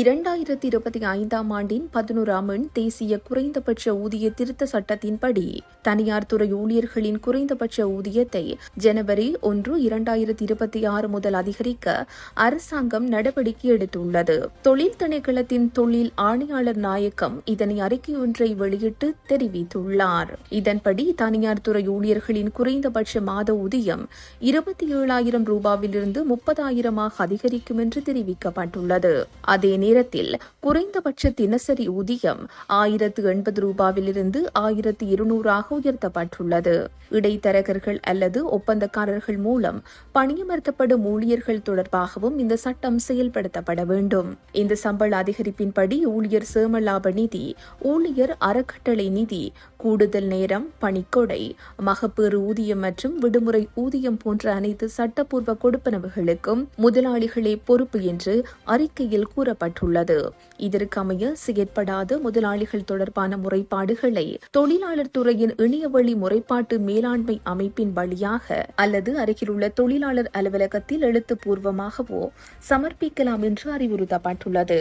இரண்டாயிரத்தி இருபத்தி ஐந்தாம் ஆண்டின் பதினோராம் எண் தேசிய குறைந்தபட்ச ஊதிய திருத்த சட்டத்தின்படி தனியார் துறை ஊழியர்களின் குறைந்தபட்ச ஊதியத்தை ஜனவரி ஒன்று இரண்டாயிரத்தி இருபத்தி ஆறு முதல் அதிகரிக்க அரசாங்கம் நடவடிக்கை எடுத்துள்ளது. தொழில் திணைக்களத்தின் தொழில் ஆணையாளர் நாயக்கம் இதனை அறிக்கை ஒன்றை வெளியிட்டு தெரிவித்துள்ளார். இதன்படி தனியார் துறை ஊழியர்களின் குறைந்தபட்ச மாத ஊதியம் இருபத்தி ஏழாயிரம் ரூபாவிலிருந்து முப்பதாயிரமாக அதிகரிக்கும் என்று தெரிவிக்கப்பட்டுள்ளது. அதே நேரத்தில் குறைந்தபட்ச தினசரி ஊதியம் ஆயிரத்து எண்பது ரூபாவிலிருந்து ஆயிரத்து இருநூறாக உயர்த்தப்பட்டுள்ளது. இடைத்தரகர்கள் அல்லது ஒப்பந்தக்காரர்கள் மூலம் பணியமர்த்தப்படும் ஊழியர்கள் தொடர்பாகவும் இந்த சட்டம் செயல்படுத்தப்பட வேண்டும். இந்த சம்பள அதிகரிப்பின்படி ஊழியர் சேமலாப நிதி ஊழியர் அறக்கட்டளை நிதி கூடுதல் நேரம் பணிக்கொடை மகப்பேறு ஊதியம் மற்றும் விடுமுறை ஊதியம் போன்ற அனைத்து சட்டப்பூர்வ கொடுப்பனவுகளுக்கும் முதலாளிகளே பொறுப்பு என்று அறிக்கையில் கூறப்பட்டுள்ளது இதற்கமைய செயற்படாத முதலாளிகள் தொடர்பான முறைப்பாடுகளை தொழிலாளர் துறையின் இணையவழி முறைப்பாட்டு மேலாண்மை அமைப்பின் வழியாக அல்லது அருகிலுள்ள தொழிலாளர் அலுவலகத்தில் எழுத்துப்பூர்வமாகவோ சமர்ப்பிக்கலாம் என்று அறிவுறுத்தப்பட்டுள்ளது.